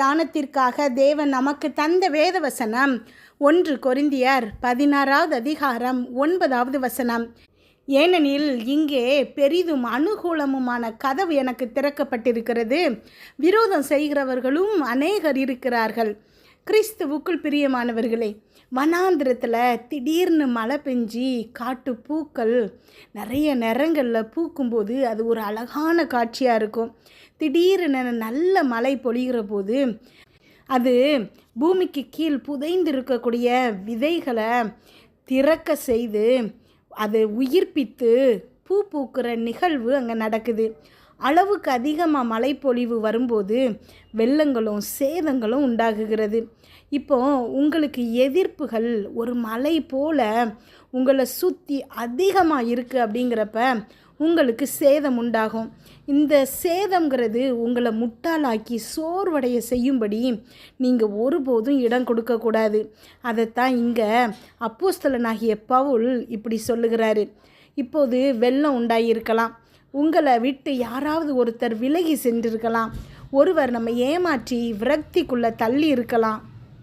தியானத்திற்காக தேவன் நமக்கு தந்த வேத வசனம் ஒன்று கொரிந்தியர் பதினாறாவது அதிகாரம் ஒன்பதாவது வசனம். ஏனெனில் இங்கே பெரிதும் அனுகூலமுமான கதவு எனக்கு திறக்கப்பட்டிருக்கிறது. விரோதம் செய்கிறவர்களும் அநேகர் இருக்கிறார்கள். கிறிஸ்துவுக்குள் பிரியமானவர்களே வனாந்திரத்தில் திடீர்னு மழை பெஞ்சி காட்டு பூக்கள் நிறைய நிறங்களில் பூக்கும்போது அது ஒரு அழகான காட்சியாக இருக்கும். திடீர்னு நல்ல மழை பொழிகிற போது அது பூமிக்கு கீழ் புதைந்து இருக்கக்கூடிய விதைகளை திறக்க செய்து அதை உயிர்ப்பித்து பூ பூக்கிற நிகழ்வு அங்கே நடக்குது. அளவுக்கு அதிகமாக மழைப்பொழிவு வரும்போது வெள்ளங்களும் சேதங்களும் உண்டாகுகிறது. இப்போ உங்களுக்கு எதிர்ப்புகள் ஒரு மலை போல் உங்களை சுற்றி அதிகமாக இருக்குது அப்படிங்கிறப்ப உங்களுக்கு சேதம் உண்டாகும். இந்த சேதம்ங்கிறது உங்களை முட்டாளாக்கி சோர்வடைய செய்யும்படி நீங்கள் ஒருபோதும் இடம் கொடுக்கக்கூடாது அதைத்தான் இங்கே அப்போஸ்தலனாகிய பவுல் இப்படி சொல்லுகிறாரு. இப்போது வெள்ளம் உண்டாகியிருக்கலாம் உங்களை விட்டு யாராவது ஒருத்தர் விலகி சென்றிருக்கலாம். ஒருவர் நம்ம ஏமாற்றி விரக்திக்குள்ளே தள்ளி இருக்கலாம்.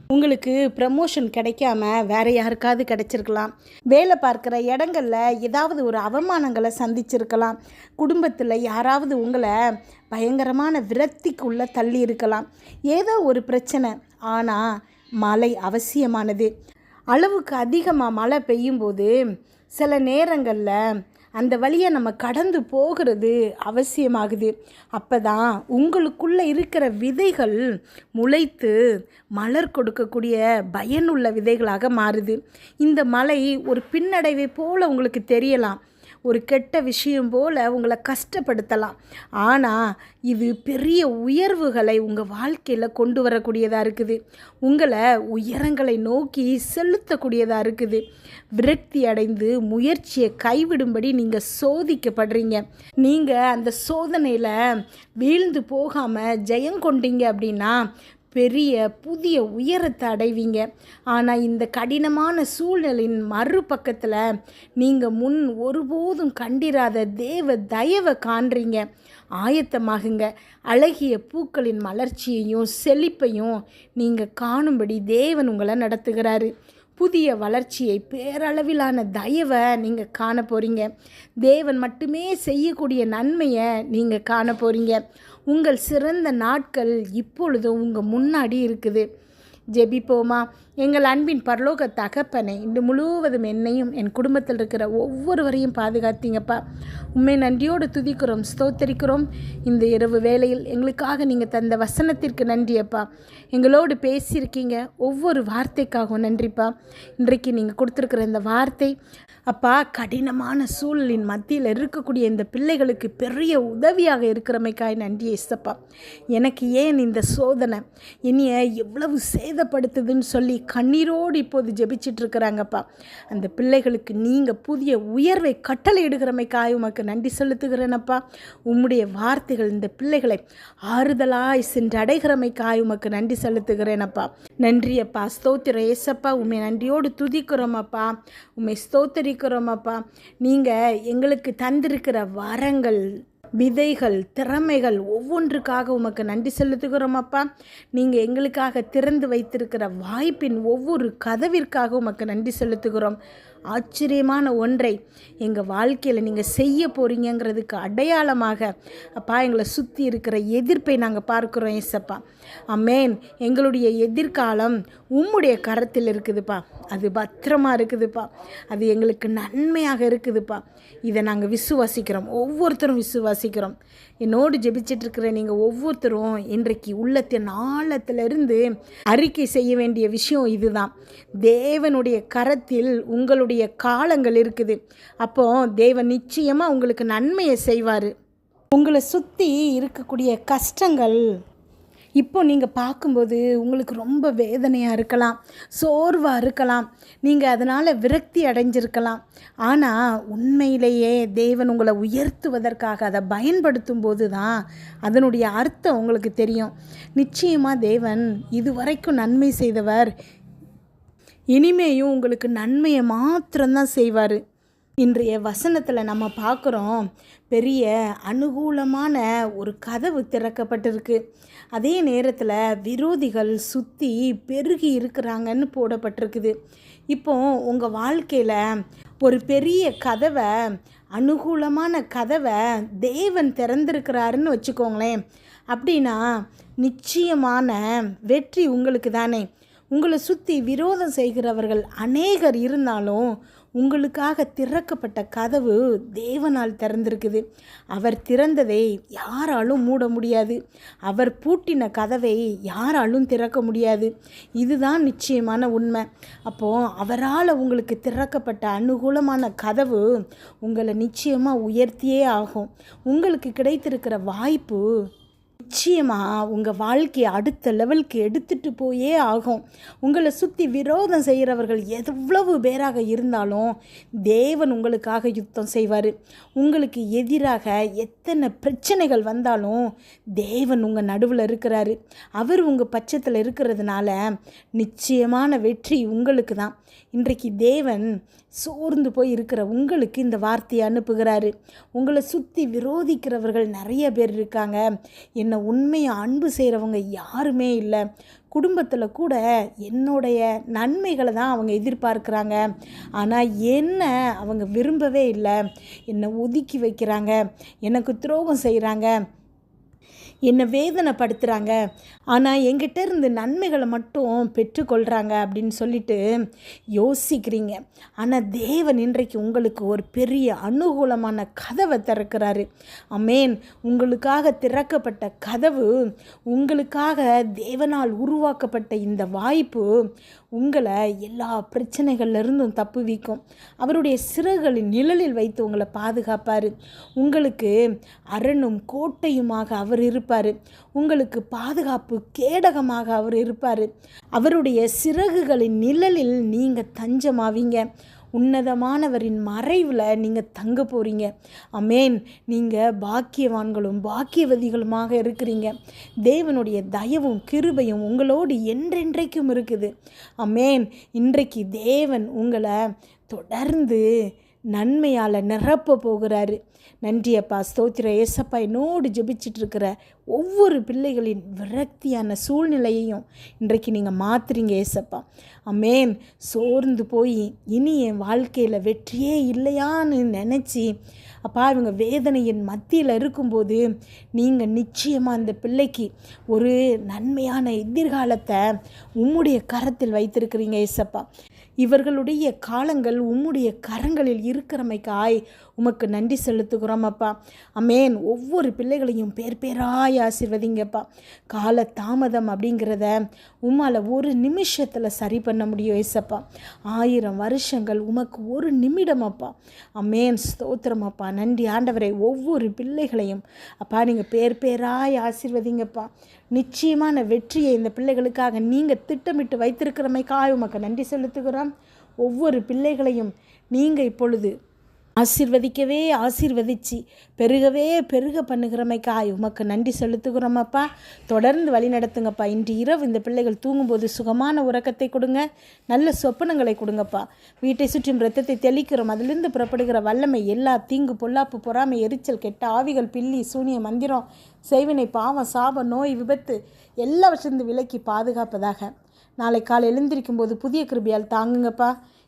உங்களுக்கு ப்ரமோஷன் கிடைக்காம வேற யாருக்காவது கிடைச்சிருக்கலாம். வேலை பார்க்குற இடங்களில் ஏதாவது ஒரு அவமானங்களை சந்திச்சிருக்கலாம். குடும்பத்தில் யாராவது உங்களை பயங்கரமான விரக்திக்குள்ளே தள்ளி இருக்கலாம். ஏதோ ஒரு பிரச்சனை. ஆனால் மழை அவசியமானது. அளவுக்கு அதிகமாக மழை பெய்யும்போது சில நேரங்களில் அந்த வழியை நம்ம கடந்து போகிறது அவசியமாகுது. அப்போ தான் உங்களுக்குள்ளே இருக்கிற விதைகள் முளைத்து மலர் கொடுக்கக்கூடிய பயனுள்ள விதைகளாக மாறுது. இந்த மலை ஒரு பின்னடைவை போல் உங்களுக்கு தெரியலாம். ஒரு கெட்ட விஷயம் போல் உங்களை கஷ்டப்படுத்தலாம். ஆனால் இது பெரிய உயர்வுகளை உங்கள் வாழ்க்கையில் கொண்டு வரக்கூடியதாக இருக்குது. உங்களை உயரங்களை நோக்கி செலுத்தக்கூடியதாக இருக்குது. விரக்தி அடைந்து முயற்சியை கைவிடும்படி நீங்கள் சோதிக்கப்படுறீங்க. நீங்கள் அந்த சோதனையில் வீழ்ந்து போகாமல் ஜெயம் கொண்டீங்க அப்படின்னா பெரிய புதிய உயரத்தை அடைவீங்க. ஆனால் இந்த கடினமான சூழ்நிலையின் மறுபக்கத்தில் நீங்கள் முன் ஒருபோதும் கண்டிராத தேவ தயவை காண்றீங்க. ஆயத்தமாகுங்க. அழகிய பூக்களின் மலர்ச்சியையும் செழிப்பையும் நீங்கள் காணும்படி தேவன் உங்களை நடத்துகிறாரு. புதிய வளர்ச்சியை பேரளவிலான தயவை நீங்கள் காண போகிறீங்க தேவன் மட்டுமே செய்யக்கூடிய நன்மையை நீங்கள் காண போகிறீங்க உங்கள் சிறந்த நாட்கள் இப்பொழுதும் உங்கள் முன்னாடி இருக்குது. ஜெபிப்போமா? எங்கள் அன்பின் பரலோக தகப்பனை இன்று முழுவதும் என்னையும் என் குடும்பத்தில் இருக்கிற ஒவ்வொருவரையும் பாதுகாத்தீங்கப்பா. உண்மை நன்றியோடு துதிக்கிறோம் ஸ்தோத்தரிக்கிறோம். இந்த இரவு வேளையில் எங்களுக்காக நீங்கள் தந்த வசனத்திற்கு நன்றியப்பா. எங்களோடு பேசியிருக்கீங்க ஒவ்வொரு வார்த்தைக்காகவும் நன்றிப்பா. இன்றைக்கு நீங்கள் கொடுத்துருக்கிற இந்த வார்த்தை அப்பா கடினமான சூழலின் மத்தியில் இருக்கக்கூடிய இந்த பிள்ளைகளுக்கு பெரிய உதவியாக இருக்கிறமைக்காய் நன்றி இசப்பா. எனக்கு ஏன் இந்த சோதனை? என்னைய எவ்வளவு சேதப்படுத்துதுன்னு சொல்லி கண்ணீரோடு இப்போது ஜெபிச்சிட்டு இருக்கிறாங்கப்பா அந்த பிள்ளைகளுக்கு நீங்கள் புதிய உயர்வை கட்டளையிடுகிறமைக்காய் உமக்கு நன்றி செலுத்துகிறேனப்பா. உம்முடைய வார்த்தைகள் இந்த பிள்ளைகளை ஆறுதலாய் சென்றடைகிறமைக்காய் உமக்கு நன்றி செலுத்துகிறேனப்பா. நன்றியப்பா. ஸ்தோத்திர ஏசப்பா உண்மை நன்றியோடு துதிக்கிறோமப்பா. உண்மை ஸ்தோத்தரிக்கிறோமப்பா. நீங்கள் எங்களுக்கு தந்திருக்கிற வரங்கள் விதைகள் திறமைகள் ஒவ்வொன்றுக்காக உமக்கு நன்றி செலுத்துகிறோம் அப்பா. நீங்கள் எங்களுக்காக திறந்து வைத்திருக்கிற வாய்ப்பின் ஒவ்வொரு கதவிற்காக உமக்கு நன்றி செலுத்துகிறோம். ஆச்சரியமான ஒன்றை எங்கள் வாழ்க்கையில் நீங்கள் செய்ய போகிறீங்கிறதுக்கு அடையாளமாக அப்பா எங்களை சுற்றி இருக்கிற எதிர்ப்பை நாங்கள் பார்க்குறோம் ஏசப்பா. அம்மேன் எங்களுடைய எதிர்காலம் உம்முடைய கரத்தில் இருக்குதுப்பா. அது பத்திரமா இருக்குதுப்பா. அது எங்களுக்கு நன்மையாக இருக்குதுப்பா. இதை நாங்கள் விசுவாசிக்கிறோம். ஒவ்வொருத்தரும் விசுவாசிக்கிறோம். என்னோடு ஜெபிச்சிட்ருக்கிற நீங்கள் ஒவ்வொருத்தரும் இன்றைக்கு உள்ளத்தின் ஆழத்திலிருந்து அறிக்கை செய்ய வேண்டிய விஷயம் இதுதான். தேவனுடைய கரத்தில் உங்களுடைய காலங்கள் இருக்குது. அப்போ தேவன் நிச்சயமாக உங்களுக்கு நன்மையை செய்வார். உங்களை சுற்றி இருக்கக்கூடிய கஷ்டங்கள் இப்போ நீங்கள் பார்க்கும்போது உங்களுக்கு ரொம்ப வேதனையாக இருக்கலாம் சோர்வாக இருக்கலாம். நீங்கள் அதனால் விரக்தி அடைஞ்சிருக்கலாம். ஆனால் உண்மையிலேயே தேவன் உங்களை உயர்த்துவதற்காக அதை பயன்படுத்தும் போது தான் அதனுடைய அர்த்தம் உங்களுக்கு தெரியும். நிச்சயமாக தேவன் இதுவரைக்கும் நன்மை செய்தவர் இனிமேயும் உங்களுக்கு நன்மையை மாத்திரம்தான் செய்வார். இன்றைய வசனத்தில் நம்ம பார்க்குறோம் பெரிய அனுகூலமான ஒரு கதவு திறக்கப்பட்டிருக்கு. அதே நேரத்தில் விரோதிகள் சுற்றி பெருகி இருக்கிறாங்கன்னு போடப்பட்டிருக்குது. இப்போ உங்கள் வாழ்க்கையில் ஒரு பெரிய கதவை அனுகூலமான கதவை தேவன் திறந்திருக்கிறாருன்னு வச்சுக்கோங்களேன். அப்படின்னா நிச்சயமான வெற்றி உங்களுக்கு தானே உங்களை சுற்றி விரோதம் செய்கிறவர்கள் அநேகர் இருந்தாலும் உங்களுக்காக திறக்கப்பட்ட கதவு தேவனால் திறந்திருக்குது. அவர் திறந்ததை யாராலும் மூட முடியாது. அவர் பூட்டின கதவை யாராலும் திறக்க முடியாது. இதுதான் நிச்சயமான உண்மை. அப்போது அவரால் உங்களுக்கு திறக்கப்பட்ட அனுகூலமான கதவு உங்களை நிச்சயமாக உயர்த்தியே ஆகும். உங்களுக்கு கிடைத்திருக்கிற வாய்ப்பு நிச்சயமாக உங்கள் வாழ்க்கையை அடுத்த லெவலுக்கு எடுத்துகிட்டு போயே ஆகும். உங்களை சுற்றி விரோதம் செய்கிறவர்கள் எவ்வளவு பேராக இருந்தாலும் தேவன் உங்களுக்காக யுத்தம் செய்வார். உங்களுக்கு எதிராக எத்தனை பிரச்சனைகள் வந்தாலும் தேவன் உங்கள் நடுவில் இருக்கிறாரு. அவர் உங்கள் பட்சத்தில் இருக்கிறதுனால நிச்சயமான வெற்றி உங்களுக்கு தான். இன்றைக்கு தேவன் சோர்ந்து போய் இருக்கிற உங்களுக்கு இந்த வார்த்தையை அனுப்புகிறாரு. உங்களை சுற்றி விரோதிக்கிறவர்கள் நிறைய பேர் இருக்காங்க. என்னை உண்மையை அன்பு செய்கிறவங்க யாருமே இல்லை. குடும்பத்தில் கூட என்னுடைய நன்மைகளை தான் அவங்க எதிர்பார்க்குறாங்க. ஆனால் என்ன அவங்க விரும்பவே இல்லை. என்னை ஒதுக்கி வைக்கிறாங்க. எனக்கு துரோகம் செய்கிறாங்க என்னை வேதனைப்படுத்துகிறாங்க ஆனால் எங்கிட்ட இருந்து நன்மைகளை மட்டும் பெற்றுக்கொள்கிறாங்க அப்படின்னு சொல்லிட்டு யோசிக்கிறீங்க. ஆனால் தேவன் இன்றைக்கு உங்களுக்கு ஒரு பெரிய அனுகூலமான கதவை திறக்கிறாரு. அமேன் உங்களுக்காக திறக்கப்பட்ட கதவு உங்களுக்காக தேவனால் உருவாக்கப்பட்ட இந்த வாய்ப்பு உங்களை எல்லா பிரச்சனைகள்லேருந்தும் தப்புவிக்கும் அவருடைய சிறகுகளின் நிழலில் வைத்து உங்களை பாதுகாப்பார். உங்களுக்கு அரணும் கோட்டையுமாக அவர் இருப்பார். இருப்பார். உங்களுக்கு பாதுகாப்பு கேடகமாக அவர் இருப்பார். அவருடைய சிறகுகளின் நிழலில் நீங்கள் தஞ்சமாவீங்க. உன்னதமானவரின் மறைவில் நீங்கள் தங்க போகிறீங்க அமேன். நீங்கள் பாக்கியவான்களும் பாக்கியவதிகளுமாக இருக்கிறீங்க. தேவனுடைய தயவும் கிருபையும் உங்களோடு என்றென்றைக்கும் இருக்குது. அமேன். இன்றைக்கு தேவன் உங்களை தொடர்ந்து நன்மையால் நிரப்ப போகிறாரு. நன்றியப்பா ஸ்தோத்திர. ஏசப்பா என்னோடு ஜெபிச்சிட்டு இருக்கிற ஒவ்வொரு பிள்ளைகளின் விரக்தியான சூழ்நிலையையும் இன்றைக்கு நீங்கள் மாத்துறீங்க ஏசப்பா. அமேன் சோர்ந்து போய் இனி என் வாழ்க்கையில் வெற்றியே இல்லையான்னு நினச்சி அப்பா இவங்க வேதனையின் மத்தியில் இருக்கும்போது நீங்கள் நிச்சயமாக அந்த பிள்ளைக்கு ஒரு நன்மையான எதிர்காலத்தை உம்முடைய கரத்தில் வைத்திருக்கிறீங்க ஏசப்பா. இவர்களுடைய காலங்கள் உம்முடைய கரங்களில் இருக்கிறமைக்காய். உமக்கு நன்றி செலுத்துகிறோம் அப்பா. அமேன். ஒவ்வொரு பிள்ளைகளையும் பேர் பேராய் ஆசிர்வதிங்கப்பா. கால தாமதம் அப்படிங்கிறத உம்மால் ஒரு நிமிஷத்தில் சரி பண்ண முடியும் ஏசப்பா. ஆயிரம் வருஷங்கள் உமக்கு ஒரு நிமிடம் அப்பா. அமேன். ஸ்தோத்திரம் அப்பா. நன்றி ஆண்டவரை. ஒவ்வொரு பிள்ளைகளையும் அப்பா நீங்கள் பேர் பேராய் ஆசிர்வதிங்கப்பா. நிச்சயமான வெற்றியை இந்த பிள்ளைகளுக்காக நீங்கள் திட்டமிட்டு வைத்திருக்கிறமைக்காக உமக்கு நன்றி செலுத்துகிறோம். ஒவ்வொரு பிள்ளைகளையும் நீங்கள் இப்பொழுது ஆசிர்வதிக்கவே ஆசிர்வதிச்சு பெருகவே பெருக பண்ணுகிறமைக்காய் உமக்கு நன்றி செலுத்துகிறோமப்பா. தொடர்ந்து வழி நடத்துங்கப்பா. இன்று இரவு இந்த பிள்ளைகள் தூங்கும்போது சுகமான உறக்கத்தை கொடுங்க. நல்ல சொப்பனங்களை கொடுங்கப்பா. வீட்டை சுற்றும் ரத்தத்தை தெளிக்கிறோம். அதிலிருந்து புறப்படுகிற வல்லமை எல்லா தீங்கு பொல்லாப்பு பொறாமை எரிச்சல் கெட்ட ஆவிகள் பில்லி சூனிய மந்திரம் செய்வினை பாவம் சாபம் நோய் விபத்து எல்லாவற்றிலிருந்து விலக்கி பாதுகாப்பதாக. நாளை காலை எழுந்திருக்கும் போது புதிய கிருபியால் தாங்குங்கப்பா.